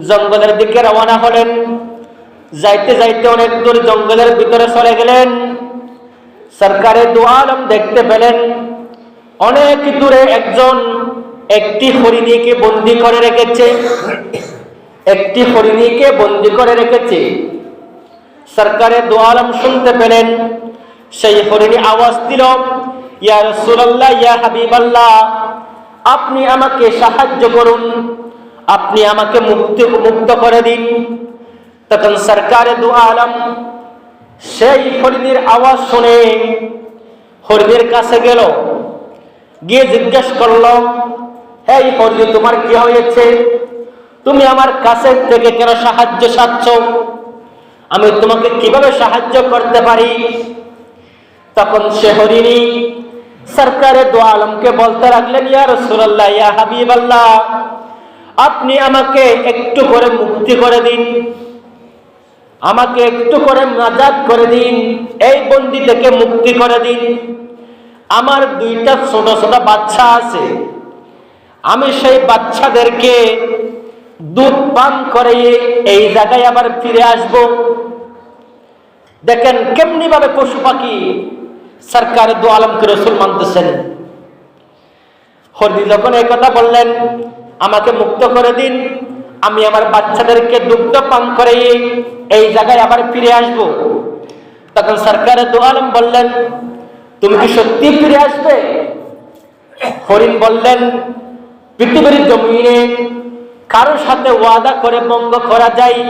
জঙ্গলের দিকে রওনা হলেন। যাইতে যাইতে অনেক দূর জঙ্গলের ভিতরে চলে গেলেন। সরকারে দু আলম দেখতে পেলেন। অনেক দূরে একজন একটি হরিণীকে বন্দি করে রেখেছে। একটি হরিণীকে বন্দি করে রেখেছে। সরকারে দু আলম শুনতে পেলেন। সেই হরিণী আওয়াজ দিল, ইয়া রসুল্লাহ ইয়া হাবিবাল্লাহ, আপনি আমাকে সাহায্য করুন। আপনি আমাকে মুক্তি, মুক্ত করে দিন। তখন সরকারে দু আলম সেই হরিণীর আওয়াজ শুনে হরিণীর কাছে গেল। গিয়ে জিজ্ঞেস করল, এই হরিণী, তোমার কি হয়েছে? তুমি আমার কাছে থেকে কেন সাহায্য চাচ্ছ? আমি তোমাকে কীভাবে সাহায্য করতে পারি? তখন সে হরিণী সরকারে দু আলমকে বলতে লাগলেন, ইয়া রসুল্লাহ ইয়া হাবিব আল্লাহ আপনি আমাকে একটু করে মুক্তি করে দিন। আমাকে একটু করে নাজাদ করে দিন। এই বন্দি থেকে মুক্তি করে দিন। আমার দুইটা ছোট ছোট বাচ্চা আছে। আমি সেই বাচ্চাদেরকে দুধ পান করে এই জায়গায় আবার ফিরে আসব। দেখেন কেমনি ভাবে পশু পাখি সরকার দু আলমকে রসুল মানতেছেন। হরদি যখন এই কথা বললেন আমাকে মুক্ত করে দিন। আমি আমার বাচ্চাদেরকে দুগ্ধ পান করে এই জায়গায় আবার ফিরে আসব। তখন সরকারে দু আলম বললেন, তুমি কি সত্যি ফিরে আসবে? হরিণ বললেন, পৃথিবীর জমিনে কারোর সাথে ওয়াদা করে বঙ্গ করা যায়,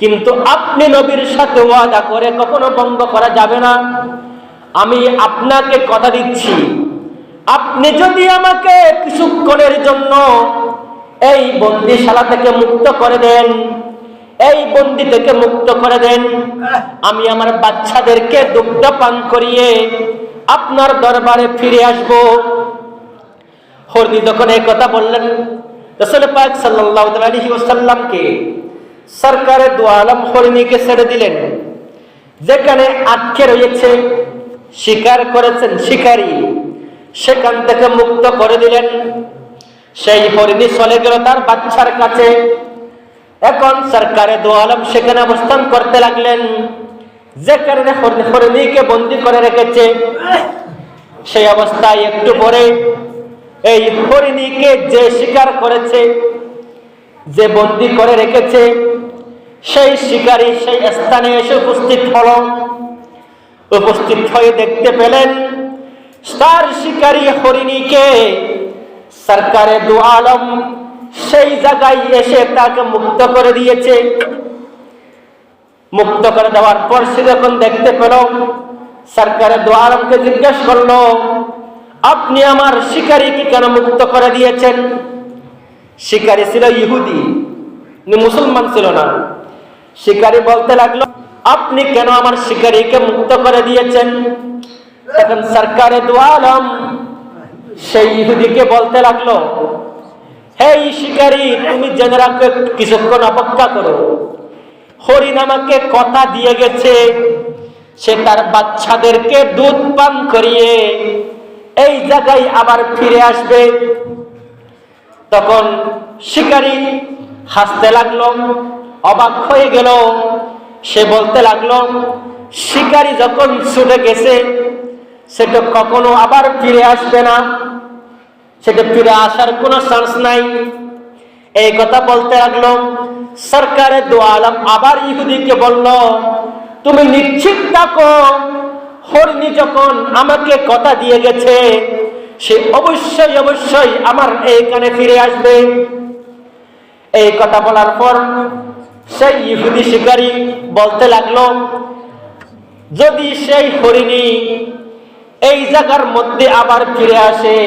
কিন্তু আপনি নবীর সাথে ওয়াদা করে কখনো বঙ্গ করা যাবে না। আমি আপনাকে কথা দিচ্ছি আপনি যদি আমাকে কিছুক্ষণের জন্য এই বন্দিশালা থেকে মুক্ত করে দেন, এই বন্দি থেকে মুক্ত করে দেন, আমি আমার বাচ্চাদেরকে দুগ্ধ পান করিয়ে আপনার দরবারে ফিরে আসব। হরদি যখন এই কথা বললেন, রসুল পাক হরিণীকে ছেড়ে দিলেন। যেখানে আটকে রয়েছে, শিকার করেছেন শিকারী। সেখান থেকে মুক্ত করে দিলেন। সেই হরিণী চলে গেল তার বাচ্চার কাছে। এখন সরকারে দু আলম সেখানে অবস্থান করতে লাগলেন। যেখানে হরিণীকে বন্দি করে রেখেছে। সেই অবস্থায় একটু পরে এই হরিণীকে যে শিকার করেছে, যে বন্দি করে রেখেছে, সেই শিকারী সেই স্থানে এসে উপস্থিত হল। উপস্থিত হয়ে দেখতে পেলেন শিকারী হরিণীকে সরকারে দু আলম সেই জায়গায় এসে তাকে মুক্ত করে দিয়েছে। মুক্ত করে দেওয়ার পর সে যখন দেখতে পেল, সরকারে দু আলমকে জিজ্ঞেস করল, আপনি আমার শিকারীকে কেন মুক্ত করে দিয়েছেন? শিকারী ছিল ইহুদি মুসলমান ছিল না। শিকারী বলতে লাগল, আপনি কেন আমার শিকারীকে মুক্ত করে দিয়েছেন? তখন সরকারে দু আলম। সেই ইহুদিকে বলতে লাগল হে শিকারী, তুমি জেনে কিছুক্ষণ অপেক্ষা করো। হরিণ আমাকে কথা দিয়ে গেছে, সে তার বাচ্চাদেরকে দুধ পান করিয়ে এই জায়গায় আবার ফিরে আসবে। তখন শিকারি হাসতে লাগল, অবাক হয়ে গেল। সে বলতে লাগল, শিকারি যখন ছুটে গেছে সেটা কখনো আবার ফিরে আসবে না। সেটা ফিরে আসার কোনো চান্স নাই। এই কথা বলতে লাগল, সরকারের দু আলম আবার ইহুদিকে বলল, তুমি নিশ্চিত থাকো, হরিণী যখন আমাকে কথা দিয়ে গেছে, সে অবশ্যই অবশ্যই আমার এইখানে ফিরে আসবে। এই কথা বলার পর সেই ইহুদি শিকারী বলতে লাগল, যদি সেই হরিণী এই জায়গার মধ্যে আবার ফিরে আসে।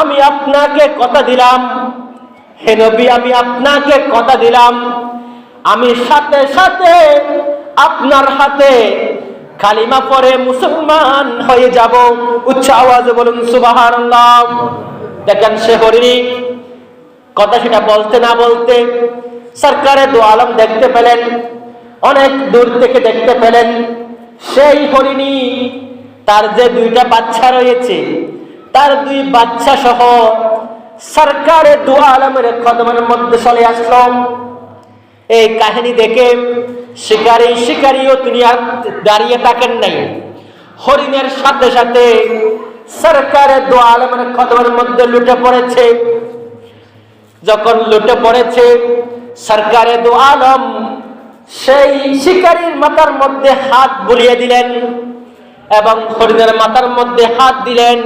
আমি আপনাকে কথা দিলাম। হে নবী, আমি আপনাকে কথা দিলাম। আমি সাথে সাথে আপনার হাতে কালিমা পরে মুসলমান হয়ে যাব। উচ্চ আওয়াজে বলুন সুবাহান দেখেন সে হরিণী, কথা সেটা বলতে না বলতে সরকারে দু আলম দেখতে পেলেন, অনেক দূর থেকে দেখতে পেলেন। সেই হরিণী তার যে দুইটা বাচ্চা রয়েছে, তার দুই বাচ্চা সহ সরকারে দু আলমের কদমের মধ্যে চলে আসলো। এই কাহিনী দেখে শিকারী শিকারীও তিনি দাঁড়িয়ে থাকেন নাই। হরিণের সাথে সাথে সরকারের দু আলমের কদমের মধ্যে লুটে পড়েছে। যখন লুটে পড়েছে, সরকারে দু আলম সেই শিকারীর মাথার মধ্যে হাত বুলিয়ে দিলেন। এবং হরিণের মাথার মধ্যে হাত দিলেন।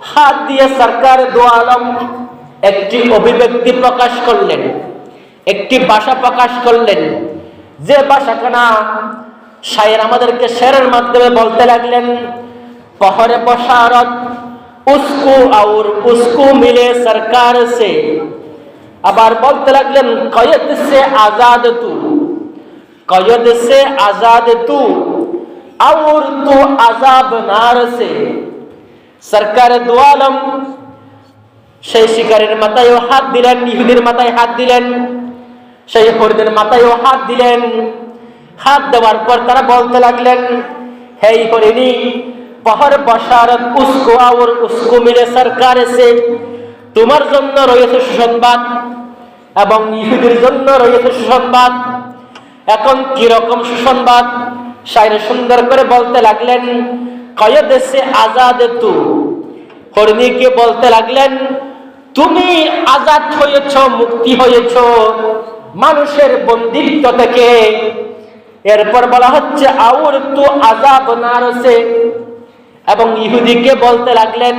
হাত দিয়ে সরকার দু আলম একটি অভিব্যক্তি প্রকাশ করলেন, একটি ভাষা প্রকাশ করলেন। যে ভাষাখানা শায়ের আমাদেরকে শেরের মাধ্যমে বলতে লাগলেন, পহরে বসারত উসকু আউর উসকু মিলে সরকার সে। আবার বলতে লাগলেন কয়েদ সে আজাদ তু? কয়েদ সে আজাদ তু? और तू আজাব নার সে সরকার দোয়ালম সেই শিকারের মাথায়ও হাত দিলেন ইহুদির মাথায় হাত দিলেন সেই হরিদের মাথায়ও হাত দিলেন হাত দেওয়ার পর তারা বলতে লাগলেন হেই হরিণী পহর বসারত উস্কো আর উস্কো মিলে সরকার এসে তোমার জন্য রয়েছে সুসংবাদ এবং ইহুদির জন্য রয়েছে সুসংবাদ এখন কিরকম সুসংবাদ শায়রে সুন্দর করে বলতে লাগলেন কয়দেশে আজাদ তু? হরিণীকে বলতে লাগলেন, তুমি আজাদ হয়েছ, মুক্তি হয়েছ, মানুষের বন্দিত্ব থেকে। এরপর বলা হচ্ছে, আউর তু আজাব নারসে? এবং ইহুদিকে বলতে লাগলেন,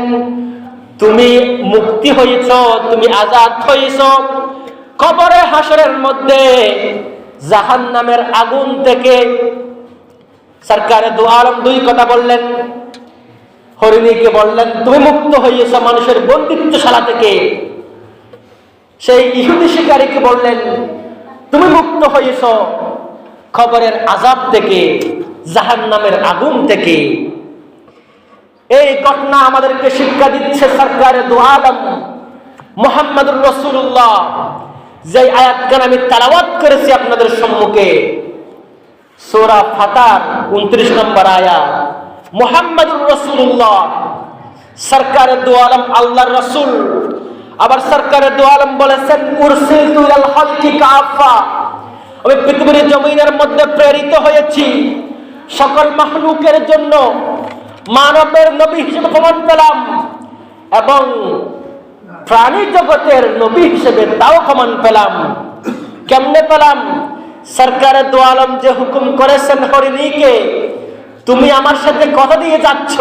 তুমি মুক্তি হয়েছ, তুমি আজাদ হয়েছ। কবরে হাসরের মধ্যে জাহান নামের আগুন থেকে সরকারে দু আলম দুই কথা বললেন। হরিণীকে বললেন, তুমি মুক্ত হইয়েছ মানুষের বন্দিত্বশালা থেকে। সেই ইহুদি শিকারীকে বললেন, তুমি মুক্ত হয়েছ খবরের আজাব থেকে জাহান নামের আগুন থেকে। এই ঘটনা আমাদেরকে শিক্ষা দিচ্ছে সরকারের দু আলম। মোহাম্মদুর রসুল্লাহ যে আয়াতখান আমি তালাওয়াত করেছি আপনাদের সম্মুখে সোরা ফাতার উনত্রিশ নম্বর আয়া মোহাম্মদুর রসুল্লাহ সরকারের দু আলম আল্লাহর রসুল। আবার সরকারের দু আলম বলেছেন আমি পৃথিবীর জমিনের মধ্যে প্রেরিত হয়েছি। সকল মাহলুকের জন্য মানবের নবী হিসেবে প্রমাণ পেলাম এবং প্রাণী জগতের নবী হিসেবে তাও প্রমাণ পেলাম। কেমনে পেলাম? সরকারের দু আলম যে হুকুম করেছেন হরিণীকে, তুমি আমার সাথে কথা দিয়ে যাচ্ছ,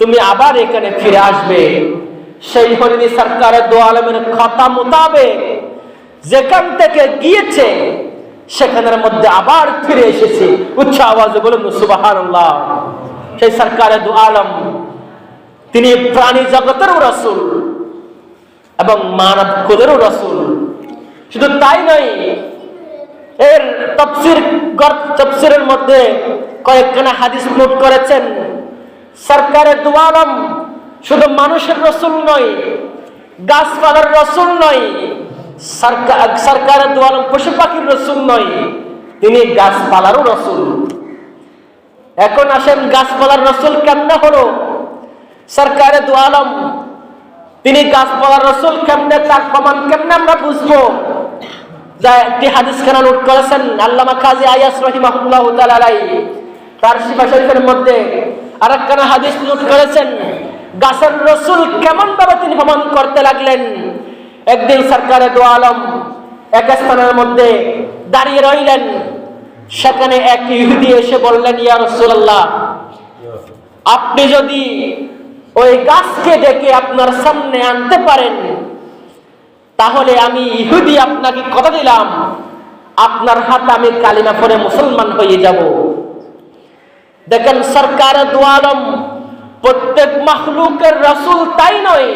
তুমি আবার এখানে ফিরে আসবে। সেই হরিণী সরকারের দু আলমের কথা মোতাবেক যেখান থেকে গিয়েছে, সেখানের মধ্যে আবার ফিরে এসেছে। উচ্চ আওয়াজে বলুন সুবাহান সেই সরকারের দু আলম, তিনি প্রাণী জগতেরও রসুল এবং মানব কুলেরও রসুল। শুধু তাই নয় এর তফসির তফসিরের মধ্যে কয়েকখানা হাদিস নোট করেছেন। সরকারের দু আলম শুধু মানুষের রসুল নয়, গাছপালার রসুল নয় সরকার সরকারের দু আলম পশু পাখির রসুল নয়, তিনি গাছপালারও রসুল। এখন আসেন গাছপালার রসুল কেমনে হলো? সরকারে দু আলম তিনি গাছপালার রসুল কেমনে, তার প্রমাণ কেমনে আমরা বুঝব? যা একটি হাদিস খানা নোট করেছেন আল্লামা কাজী আয়াস রহিমাহুল্লাহ তালাই তার শিফা শরীফের মধ্যে আর একখানা হাদিস নোট করেছেন, গাছের রসুল কেমন ভাবে তিনি প্রমাণ করতে লাগলেন? একদিন সরকারে দু আলম এক স্থানের মধ্যে দাঁড়িয়ে রইলেন। সেখানে এক ইহুদি এসে বললেন, ইয়া রসুল্লাহ আপনি যদি ওই গাছকে ডেকে আপনার সামনে আনতে পারেন তাহলে আমি ইহুদি আপনাকে কথা দিলাম। আপনার হাতে আমি কালিমা পরে মুসলমান হয়ে যাব। দেখেন সরকার দোয়ালম প্রত্যেক মাহলুকের রসুল তাই নয়,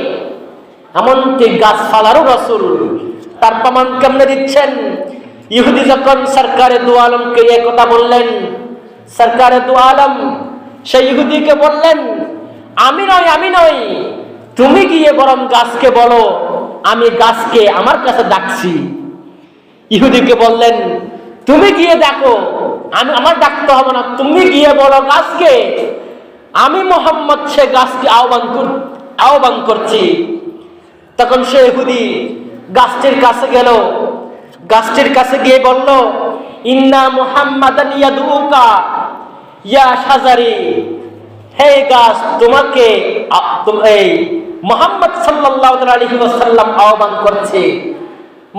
এমনকি গাছপালারও রসুল। তার প্রমাণ কেমনে দিচ্ছেন? ইহুদি যখন সরকারে দু আলমকে এ কথা বললেন, সরকারে দু আলম সেই ইহুদিকে বললেন, আমি নয়, আমি নই তুমি গিয়ে বরং গাছকে বলো। আমি গাছকে আমার কাছে ডাকছি। ইহুদিকে বললেন, তুমি গিয়ে দেখো, আমি আমার ডাকতে হবে না, তুমি গিয়ে বলো গাছকে। আমি মোহাম্মদ সে গাছকে আহ্বান আহ্বান করছি। তখন সে ইহুদি গাছটির কাছে গেল। গাছটির কাছে গিয়ে বলল, ইন্না মুহাম্মাদান ইয়াদুকা ইয়া সাজারি হে গাছ, তোমাকে এই মোহাম্মদ সাল্লাল্লাহু আলাইহি ওয়াসাল্লাম আহ্বান করছে।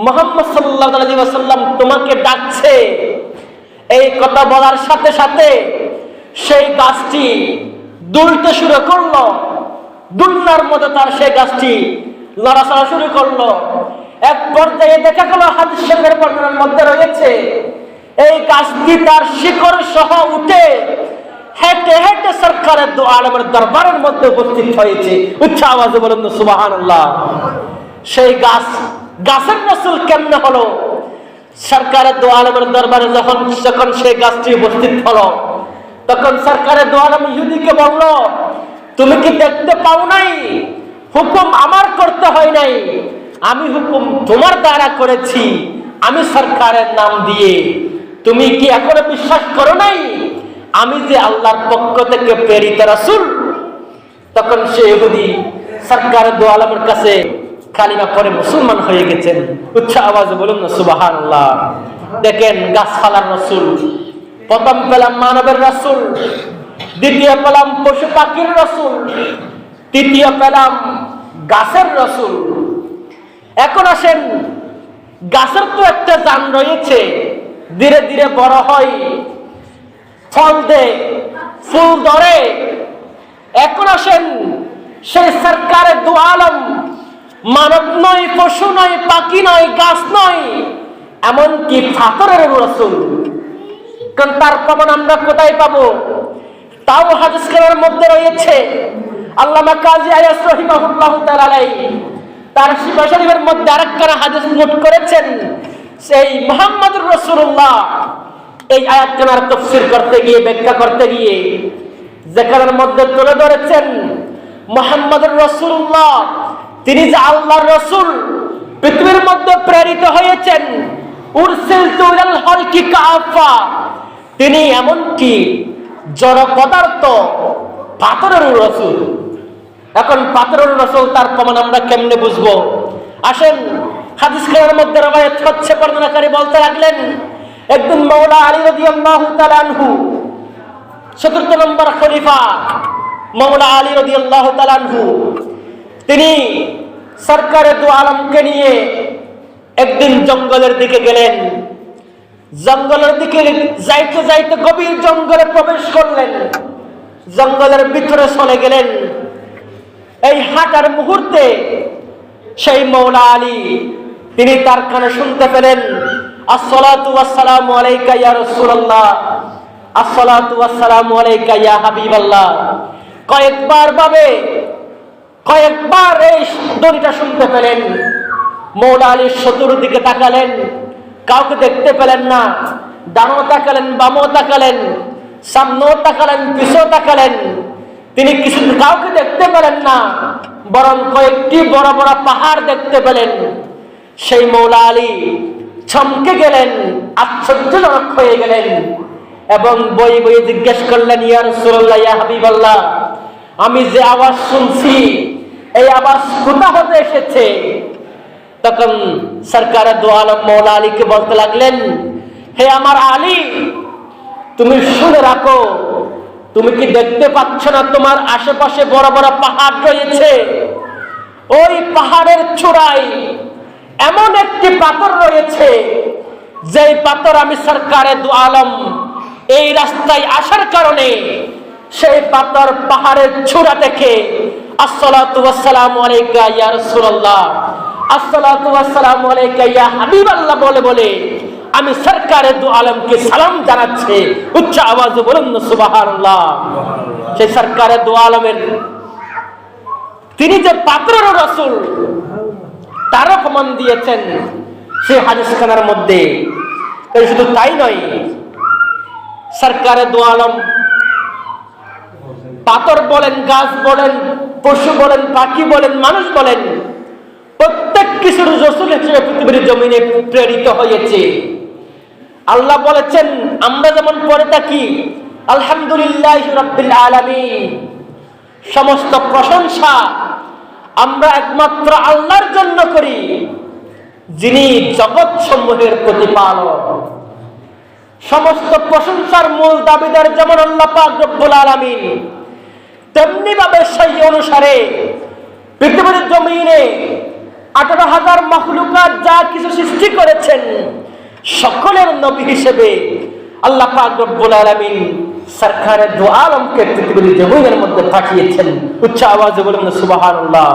মোহাম্মদ সাল্লাল্লাহু আলাইহি ওয়াসাল্লাম তোমাকে ডাকছে। এই কথা বলার সাথে সাথে সেই গাছটি দুলতে শুরু করল। দুলনার মতো তার সেই গাছটি লড়াচড়া শুরু করল। এক পর্যায়ে দেখা গেল হাদিস শরীফের বর্ণনার মধ্যে রয়েছে, এই গাছটি তার শিকড় সহ উঠে হেঁটে হেঁটে সরকারের দু আলমের দরবারের মধ্যে উপস্থিত হয়েছে। উচ্চ আওয়াজে বলেন সুবাহান সেই গাছ, গাছের রসুল কেমনে হলো? সরকারের দু আলমের দরবারে যখন যখন সেই গাছটি উপস্থিত হলো, তখন সরকারের দু আলম ইহুদিকে বলল, তুমি কি দেখতে পাও নাই? হুকুম আমার করতে হয় নাই। আমি হুকুম তোমার দ্বারা করেছি। আমি সরকারের নাম দিয়ে। তুমি কি এখনও বিশ্বাস করো নাই? আমি যে আল্লাহর পক্ষ থেকে প্রেরিত রাসুল, তখন সে ইহুদি সরকার দু আলমের কাছে কালিমা করে মুসলমান হয়ে গেছেন। উচ্চ আওয়াজ বলুন না সুবাহান দেখেন, গাছপালার রসুল, প্রথম পেলাম মানবের রসুল, দ্বিতীয় পেলাম পশু পাখির রসুল, তৃতীয় পেলাম গাছের রসুল। এখন আসেন, গাছের তো একটা জান রয়েছে, ধীরে ধীরে বড় হয়। ফল দেয় ফুল ধরে। এখন আসেন সেই সরকারের দু আলম। মানব নয়, পশু নয়, পাখি নয়, গাছ নয়, এমনকি ফাতরের রসুল। কারণ তার প্রমাণ আমরা কোথায় পাবো? তাও হাদিস খানার মধ্যে রয়েছে। আল্লামা কাজী আয়াস রহিমাহুল্লাহ তাআলাই তার শিবা শরীফের মধ্যে আরেকখানা হাদিস নোট করেছেন। সেই মুহাম্মদুর রাসূলুল্লাহ। এই আয়াতখানার তফসির করতে গিয়ে, ব্যাখ্যা করতে গিয়ে যেখানের মধ্যে তুলে ধরেছেন মোহাম্মদুর রসুল্লাহ তিনি যে আল্লাহর রসুল, পৃথিবীর মধ্যে প্রেরিত হয়েছেন। তিনি এমনকি জড় পদার্থ পাথরের রসুল। এখন পাথরের রসুল তার প্রমাণ আমরা কেমনে বুঝব? আসেন হাদিস খানের মধ্যে রবায়ত হচ্ছে বর্ণনাকারী বলতে লাগলেন একদিন মৌলা আলী তাআলা আনহু, চতুর্থ নম্বর খলিফা মৌলা আলী রদি আল্লাহ তালানহু তিনি সরকারের দু আলমকে নিয়ে একদিন জঙ্গলের দিকে গেলেন। জঙ্গলের দিকে যাইতে যাইতে গভীর জঙ্গলে প্রবেশ করলেন। জঙ্গলের ভিতরে চলে গেলেন। এই হাঁটার মুহূর্তে সেই মৌলা আলী, তিনি তার কানে শুনতে পেলেন আসসালাতু ওয়াসসালামু আলাইকা ইয়া রাসূলুল্লাহ। আসসালাতু ওয়াসসালামু আলাইকা ইয়া হাবিবাল্লাহ। কয়েকবার কয়েকবার এই শুনতে পেলেন। মৌলা আলীর দিকে তাকালেন। কাউকে দেখতে পেলেন না। ডানও তাকালেন, বামও তাকালেন। সামনেও তাকালেন, পিছও তাকালেন। তিনি কিছু কাউকে দেখতে পেলেন না, বরং কয়েকটি বড় বড় পাহাড় দেখতে পেলেন। সেই মৌলা আলী চমকে গেলেন, আশ্চর্যজনক হয়ে গেলেন। এবং বই বই জিজ্ঞেস করলেন, ইয়া আমি যে আওয়াজ শুনছি, এই আওয়াজ কোথা হতে এসেছে? তখন সরকারের দু মৌলা আলীকে বলতে লাগলেন, হে আমার আলী, তুমি শুনে রাখো, তুমি কি দেখতে পাচ্ছ না তোমার আশেপাশে বড় বড় পাহাড় রয়েছে? ওই পাহাড়ের চূড়ায় এমন একটি পাথর রয়েছে, যেই পাথর আমি সরকারের দু আলম এই রাস্তায় আসার কারণে সেই পাথর পাহাড়ের চূড়া থেকে ইয়া হাবিবাল্লাহ বলে বলে আমি দু আলমকে সালাম জানাচ্ছে। উচ্চ আওয়াজে বলুন সেই দু তিনি যে পাত্রের রসুল তারও প্রমাণ দিয়েছেন সে হাদিস খানার মধ্যে শুধু তাই নয় সরকারের দু আলম, পাথর বলেন, গাছ বলেন, পশু বলেন, পাখি বলেন, মানুষ বলেন, প্রত্যেক কিছুর রসুল হিসেবে পৃথিবীর জমিনে প্রেরিত হয়েছে। আল্লাহ বলেছেন, আমরা যেমন পড়ে থাকি, আলহামদুলিল্লাহ রাব্বিল আলামিন, সমস্ত প্রশংসা আমরা একমাত্র আল্লাহর জন্য করি, যিনি জগৎ সমূহের প্রতিপালক। সমস্ত প্রশংসার মূল দাবিদার যেমন আল্লাহ পাক রব্বুল আলামিন তেমনি ভাবে সেই অনুসারে পৃথিবীর জমিনে আঠারো হাজার মখলুকাত যা কিছু সৃষ্টি করেছেন, সকলের নবী হিসেবে আল্লাহ পাক রব্বুল আলামিন সরকারে দু আলমকে পৃথিবীর জমিনের মধ্যে পাঠিয়েছেন। উচ্চ আওয়াজে বলুন সুবহানাল্লাহ।